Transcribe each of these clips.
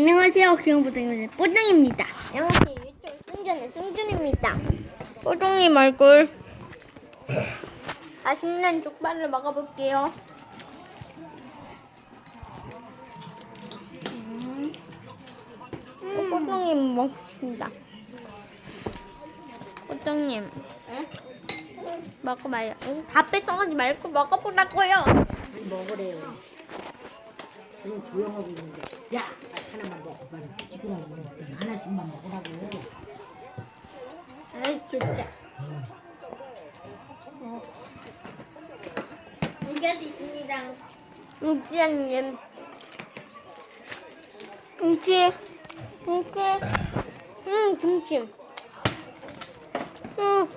안녕하세요. 기영부동입니다. 뽀정입니다. 안녕하세요. 유튜브 승준의 승준입니다. 뽀정님 얼굴. 맛있는 족발을 먹어볼게요. 음. 뽀정님 먹습니다. 뽀정님. 먹어봐요. 응, 다 뺏어가지 말고 먹어보라고요. 먹으래요. 그냥 조용하고 있는데, 야, 하나만 빨리 지구라고 그랬더니 하나씩만 먹으라고. 아이 진짜. 여기도 있습니다. 김치님. 김치. 김치. 음 김치. 음.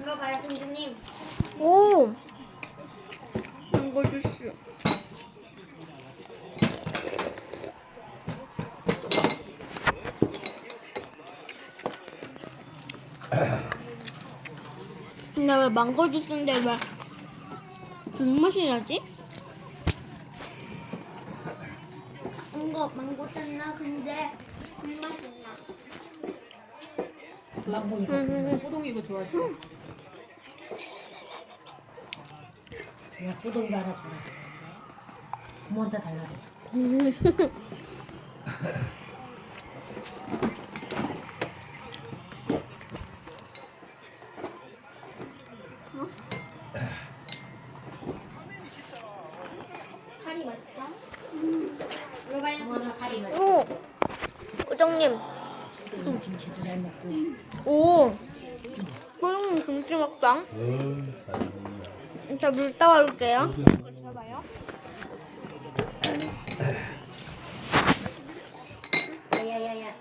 이거 봐요, 선생님. 오. 이거 주스. 근데 왜 망고 주스인데 왜 불맛이 나지? 이거 망고 잖나 근데 불맛이 나. 망고 이거 호동이 이거 좋아하시죠? 내가 뿌둥이 하나 줘라. 부모한테 달라고. 살이 맛있어? 이거 봐요. 하나 살이 맛 오. 우정님. 뿌둥 김치도 잘 먹고. 오. 소영님 김치 먹방. 저물 따와 올게요. 봐요. 야야야야.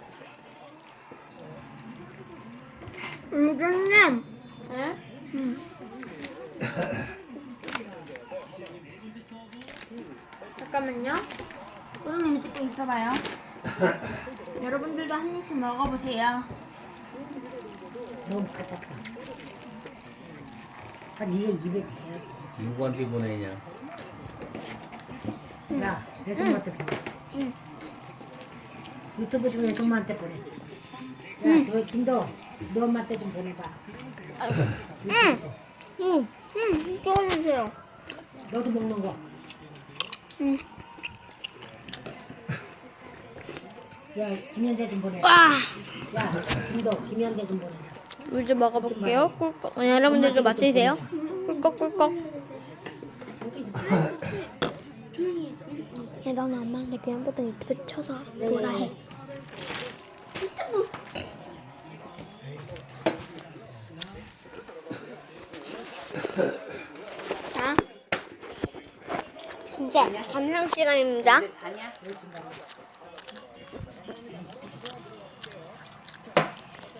우정님. 네? 잠깐만요. 소영님이 찍고 있어봐요. 여러분들도 한 입씩 먹어보세요. 너무 가깝다. 아, 네가 입에 대야지. 누구한테 보내냐? 야, 내 손한테 보내. 응. 유튜브 중에 내 손한테 보내. 야, 너 김도, 너 엄마한테 좀 보내봐. 응. 응. 응. 찍어주세요. 너도 먹는 거. 응. 야, 김현재 좀 보내. 와. 야, 김도, 김현재 좀 보내. 물 좀 먹어볼게요. 꿀꺽. 어, 여러분들도 마치세요. 꿀꺽 꿀꺽. 야, 너는 엄마한테 교양보다 유튜브 쳐서 뭐라 해. 자, 이제 감상 시간입니다.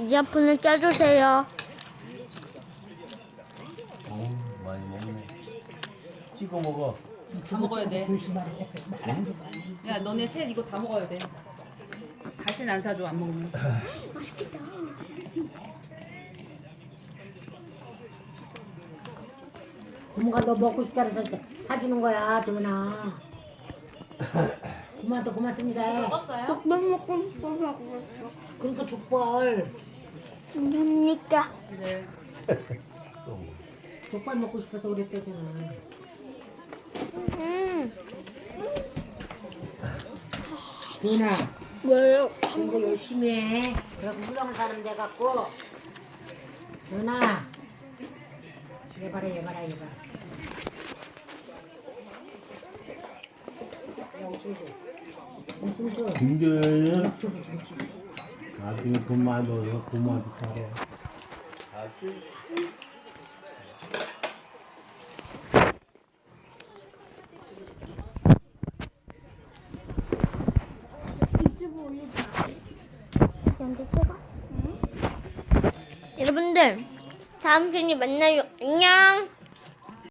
이어폰을 껴주세요. 어, 많이 먹네. 찍어 먹어. 다 먹어야 돼. 야, 너네 셋 이거 다 먹어야 돼. 다시는 안 사줘, 안 먹으면. 부모가 너 먹고 싶다 그래서 사주는 거야, 도훈아. 고마도 고맙습니다. 족발 먹고 싶어서 그랬어. 그러니까 족발. 감사합니다. 그래. 족발 먹고 싶어서 그랬대잖아. 음, 도훈아, 뭐예요? 공부 열심히 해. 그래갖고 훌륭한 사람 돼갖고. 도훈아, 얘봐라, 얘 봐라, 얘봐. 야, 웃음 줘. 웃음 줘. 좀 찍어. 나중에 유튜브 올리자. 언제 찍어? 여러분들 다음 편에 만나요. 안녕.